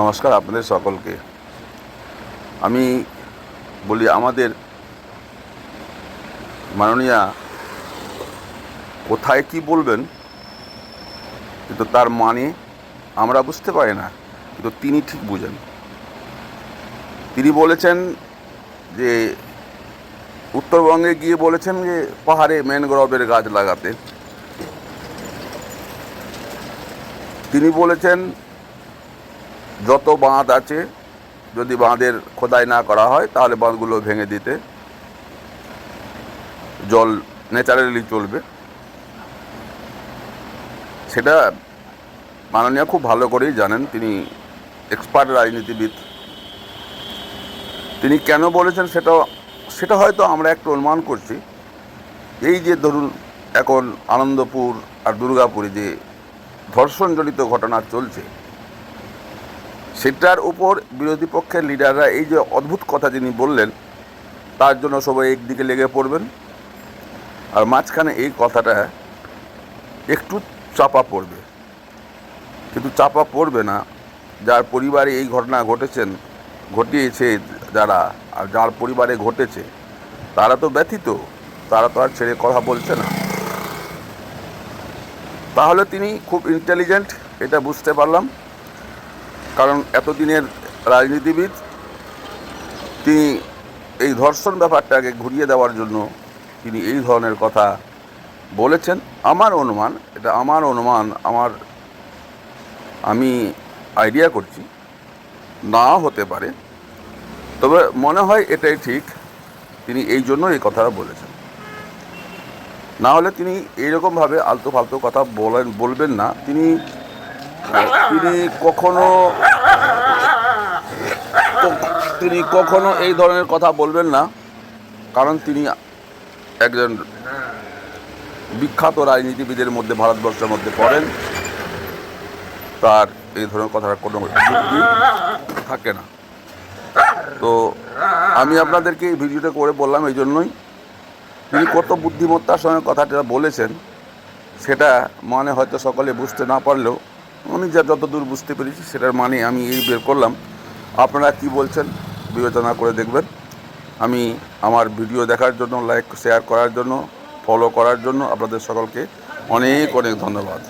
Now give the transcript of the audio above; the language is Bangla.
নমস্কার আপনাদের সকলকে। আমি বলি, আমাদের মাননীয়া কোথায় কি বলবেন, কিন্তু তার মানে আমরা বুঝতে পারি না, কিন্তু তিনি ঠিক বুঝেন। তিনি বলেছেন যে, উত্তরবঙ্গে গিয়ে বলেছেন যে, পাহাড়ে ম্যানগ্রোভের গাছ লাগাতে। তিনি বলেছেন যত বাঁধ আছে, যদি বাঁধের খোদাই না করা হয়, তাহলে বাঁধগুলো ভেঙে দিতে জল ন্যাচারালি চলবে। সেটা মাননীয় খুব ভালো করেই জানেন, তিনি এক্সপার্ট রাজনীতিবিদ। তিনি কেন বলেছেন সেটা সেটা হয়তো আমরা একটু অনুমান করছি। এই যে ধরুন, এখন আনন্দপুর আর দুর্গাপুরে যে ধর্ষণজনিত ঘটনা চলছে সেটার উপর বিরোধী পক্ষের লিডাররা এই যে অদ্ভুত কথা যিনি বললেন, তার জন্য সবাই একদিকে লেগে পড়বেন। আর মাঝখানে এই কথাটা একটু চাপা পড়বে। কিন্তু চাপা পড়বে না, যার পরিবারে এই ঘটনা ঘটেছেন, ঘটিয়েছে যারা, আর যার পরিবারে ঘটেছে, তারা তো ব্যথিত, তারা তো আর ছেড়ে কথা বলছে না। তাহলে তিনি খুব ইন্টেলিজেন্ট এটা বুঝতে পারলাম। কারণ এতদিনের রাজনীতিবিদ, তিনি এই ধর্ষণ ব্যাপারটাকে ঘুরিয়ে দেওয়ার জন্য তিনি এই ধরনের কথা বলেছেন। আমার অনুমান, এটা আমার অনুমান, আমার আমি আইডিয়া করছি, না হতে পারে। তবে মনে হয় এটাই ঠিক, তিনি এই জন্য এই কথাটা বলেছেন। না হলে তিনি এইরকমভাবে আলতো ফালতো কথা বলেন, বলবেন না। তিনি তিনি কখনো তিনি কখনো এই ধরনের কথা বলবেন না, কারণ তিনি একজন বিখ্যাত রাজনীতিবিদের মধ্যে, ভারতবর্ষের মধ্যে পড়েন। তার এই ধরনের কথার কোনো থাকে না। তো আমি আপনাদেরকে এই ভিডিওটা করে বললাম এই জন্যই। তিনি কত বুদ্ধিমত্তার সঙ্গে কথাটা বলেছেন, সেটা মানে হয়তো সকলে বুঝতে না পারলেও আমি যা যতদূর বুঝতে পেরেছি, সেটার মানে আমি এই বের করলাম। আপনারা কি বলছেন, বিবেচনা করে দেখবেন। আমি আমার ভিডিও দেখার জন্য লাইক শেয়ার করার জন্য ফলো করার জন্য আপনাদের সকলকে অনেক অনেক ধন্যবাদ।